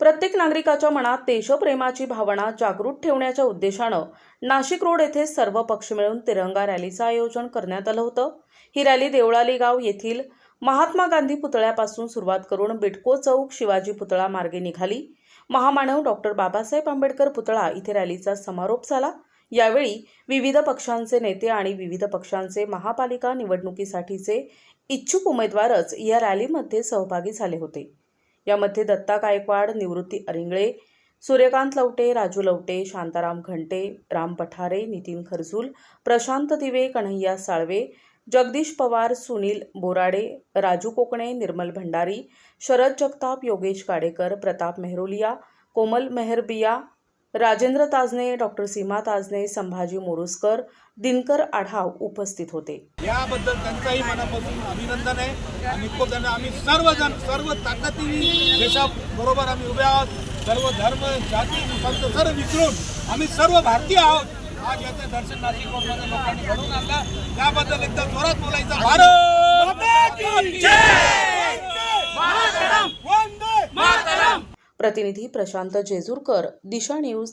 प्रत्येक नागरिकाच्या मनात देशप्रेमाची भावना जागृत ठेवण्याच्या उद्देशानं नाशिक रोड येथे सर्व पक्ष मिळून तिरंगा रॅलीचं आयोजन करण्यात आलं होतं. ही रॅली देवळाली गाव येथील महात्मा गांधी पुतळ्यापासून सुरुवात करून बिटको चौक शिवाजी पुतळा मार्गे निघाली. महामानव डॉक्टर बाबासाहेब आंबेडकर पुतळा इथे रॅलीचा समारोप झाला. यावेळी विविध पक्षांचे नेते आणि विविध पक्षांचे महापालिका निवडणुकीसाठीचे इच्छुक उमेदवारच या रॅलीमध्ये सहभागी झाले होते. यामध्ये दत्ता गायकवाड निवृत्ती अरिंगळे सूर्यकांत लवटे राजू लवटे शांताराम घंटे राम पठारे नितीन खरजूल प्रशांत दिवे कन्हैया साळवे जगदीश पवार सुनील बोराडे राजू कोकणे निर्मल भंडारी शरद जगताप योगेश काडेकर प्रताप मेहरोलिया कोमल मेहरबिया राजेंद्र ताजने डॉक्टर सीमा ताजने संभाजी मोरुसकर दिनकर आढाव उपस्थित होते. याबद्दल त्यांचाही मनापासून अभिनंदन आहे. आणि खूप त्यांना आम्ही सर्वजण सर्व ताकदीने देशाबरोबर आम्ही उभे आहोत. सर्व धर्म जाती सर्व विसरून आम्ही सर्व भारतीय आहोत. आज याचे दर्शन लोकांनी घडवून आणलं. त्याबद्दल एकदा जोरात बोलायचं भारत! प्रतिनिधी प्रशांत जेजूरकर दिशा न्यूज